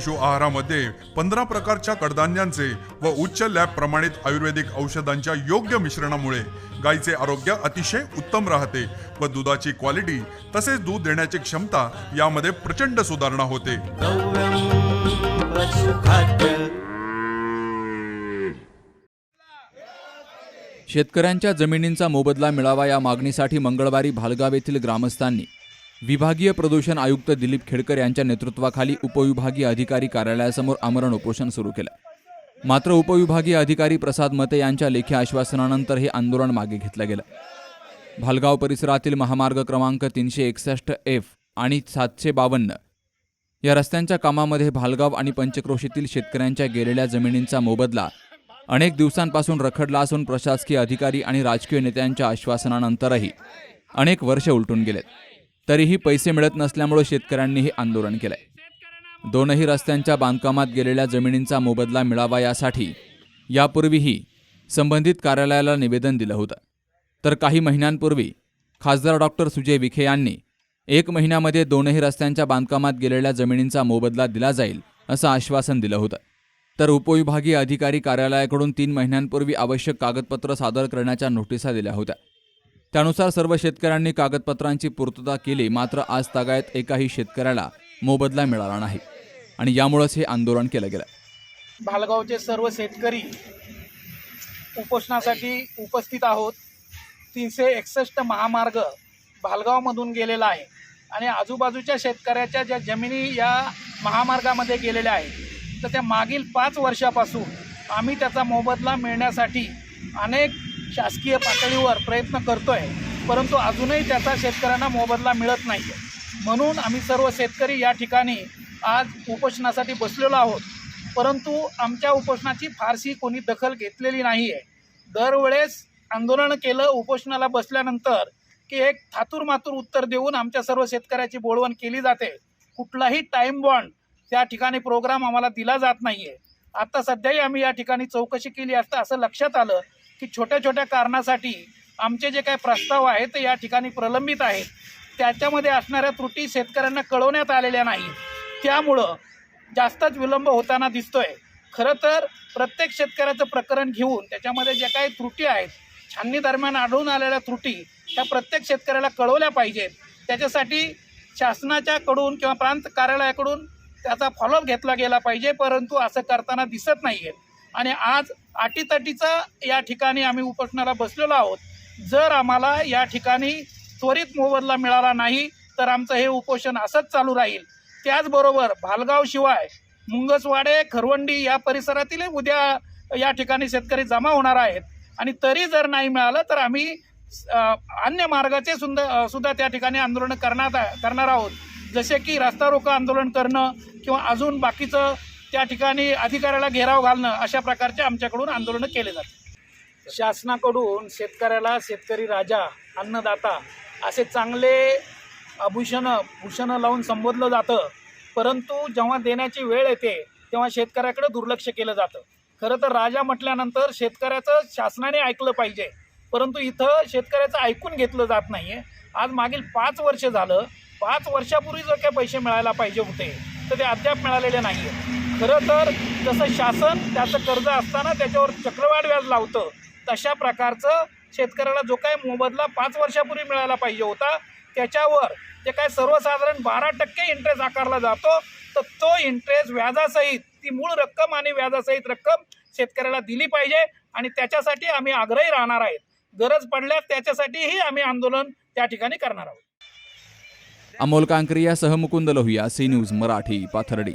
पशु आहारामध्ये पंधरा प्रकारच्या कडधान्यांचे व उच्च लॅब प्रमाणित आयुर्वेदिक औषधांच्या योग्य मिश्रणामुळे गायीचे आरोग्य अतिशय उत्तम राहते व दुधाची क्वालिटी तसेच दूध देण्याची क्षमता यामध्ये प्रचंड सुधारणा होते. शेतकऱ्यांच्या जमिनींचा मोबदला मिळावा या मागणीसाठी मंगळवारी भालगाव येथील ग्रामस्थांनी विभागीय प्रदूषण आयुक्त दिलीप खेडकर यांच्या नेतृत्वाखाली उपविभागीय अधिकारी कार्यालयासमोर आमरण उपोषण सुरू केलं. मात्र उपविभागीय अधिकारी प्रसाद मते यांच्या लेखी आश्वासनानंतर हे आंदोलन मागे घेतलं गेलं. भालगाव परिसरातील महामार्ग क्रमांक तीनशे एकसष्ट एफ आणि सातशे बावन्न या रस्त्यांच्या कामामध्ये भालगाव आणि पंचक्रोशीतील शेतकऱ्यांच्या गेलेल्या जमिनींचा मोबदला अनेक दिवसांपासून रखडला असून प्रशासकीय अधिकारी आणि राजकीय नेत्यांच्या आश्वासनानंतरही अनेक वर्ष उलटून गेलेत. तरीही पैसे मिळत नसल्यामुळे शेतकऱ्यांनी हे आंदोलन केलंय. दोनही रस्त्यांच्या बांधकामात गेलेल्या जमिनींचा मोबदला मिळावा यासाठी यापूर्वीही संबंधित कार्यालयाला निवेदन दिलं होतं. तर काही महिन्यांपूर्वी खासदार डॉक्टर सुजय विखे यांनी एक महिन्यामध्ये दोनही रस्त्यांच्या बांधकामात गेलेल्या जमिनींचा मोबदला दिला जाईल असं आश्वासन दिलं होतं. तर उपविभागीय अधिकारी कार्यालयाकडून तीन महिन्यांपूर्वी आवश्यक कागदपत्र सादर करण्याच्या नोटिसा दिल्या होत्या. त्यानुसार सर्व शेतकऱ्यांनी कागदपत्रांची पूर्तता केली मात्र आज तागायत एकाही शेतकऱ्याला मोबदला मिळाला नाही. आणि यामुळेच हे आंदोलन केलं गेलं भालगावचे सर्व शेतकरी उपोषणासाठी उपस्थित आहोत. तीनशे एकसष्ट महामार्ग भालगावमधून गेलेला आहे. आणि आजूबाजूच्या शेतकऱ्याच्या ज्या जमिनी या महामार्गामध्ये गेलेल्या आहेत तर त्या मागील पाच वर्षापासून आम्ही त्याचा मोबदला मिळण्यासाठी अनेक शासकीय पातळीवर प्रयत्न करतोय परंतु अजूनही त्याचा शेतकऱ्यांना मोबदला मिळत नाही म्हणून आम्ही सर्व शेतकरी या ठिकाणी आज उपोषणासाठी बसलेलो आहोत. परंतु आमच्या उपोषणाची फारशी कोणी दखल घेतलेली नाही आहे दरवेळेस आंदोलन केलं उपोषणाला बसल्यानंतर की एक थातूर मातूर उत्तर देऊन आमच्या सर्व शेतकऱ्याची बोळवण केली जाते. कुठलाही टाईम बॉन्ड त्या ठिकाणी प्रोग्राम आम्हाला दिला जात नाही आहे आता सध्याही आम्ही या ठिकाणी चौकशी केली असता असं लक्षात आलं की छोट्या छोट्या कारणासाठी आमचे जे काही प्रस्ताव आहेत ते या ठिकाणी प्रलंबित आहेत. त्याच्यामध्ये असणाऱ्या त्रुटी शेतकऱ्यांना कळवण्यात आलेल्या नाही. त्यामुळं जास्तच विलंब होताना दिसतोय. खरं तर प्रत्येक शेतकऱ्याचं प्रकरण घेऊन त्याच्यामध्ये ज्या काही त्रुटी आहेत छाननी दरम्यान आढळून आलेल्या त्रुटी त्या प्रत्येक शेतकऱ्याला कळवल्या पाहिजेत. त्याच्यासाठी शासनाच्याकडून किंवा प्रांत कार्यालयाकडून त्याचा फॉलोअप घेतला गेला पाहिजे परंतु असं करताना दिसत नाही आहे आणि आज अटीतटीचा या ठिकाणी आम्ही उपोषणाला बसलेलो आहोत. जर आम्हाला या ठिकाणी त्वरित मोबदला मिळाला नाही तर आमचं हे उपोषण असंच चालू राहील. त्याचबरोबर भालगाव शिवाय मुंगसवाडे खरवंडी या परिसरातील उद्या या ठिकाणी शेतकरी जमा होणार आहेत. आणि तरी जर नाही मिळालं तर आम्ही अन्य मार्गाचे सुद्धा सुद्धा त्या ठिकाणी आंदोलन करणार करणार आहोत. जसे की रस्ता रोको आंदोलन करणं किंवा अजून बाकीचं त्या ठिकाणी अधिकाऱ्याला घेराव घालणं अशा प्रकारचे आमच्याकडून आंदोलनं केले जाते शासनाकडून शेतकऱ्याला शेतकरी राजा अन्नदाता असे चांगले आभूषणं भूषणं लावून संबोधलं जातं. परंतु जेव्हा देण्याची वेळ येते तेव्हा शेतकऱ्याकडे दुर्लक्ष केलं जातं. खरं तर राजा म्हटल्यानंतर शेतकऱ्याचं शासनाने ऐकलं पाहिजे. परंतु इथं शेतकऱ्याचं ऐकून घेतलं जात नाही आहे आज मागील पाच वर्ष झालं. पाच वर्षापूर्वी जर काही पैसे मिळायला पाहिजे होते तर ते अद्याप मिळालेले नाही आहे खरं तर जसं शासन त्याचं कर्ज असताना त्याच्यावर चक्रवाढ व्याज लावतं तशा प्रकारचं शेतकऱ्याला जो काही मोबदला पाच वर्षापूर्वी मिळायला पाहिजे होता त्याच्यावर जे काय सर्वसाधारण बारा टक्के इंटरेस्ट आकारला जातो तर तो इंटरेस्ट व्याजासहित ती मूळ रक्कम आणि व्याजासहित रक्कम शेतकऱ्याला दिली पाहिजे आणि त्याच्यासाठी आम्ही आग्रही राहणार आहेत. गरज पडल्यास त्याच्यासाठीही आम्ही आंदोलन त्या ठिकाणी करणार आहोत. अमोल कांकरिया सह मुकुंद लोहिया सी न्यूज मराठी पाथर्डी.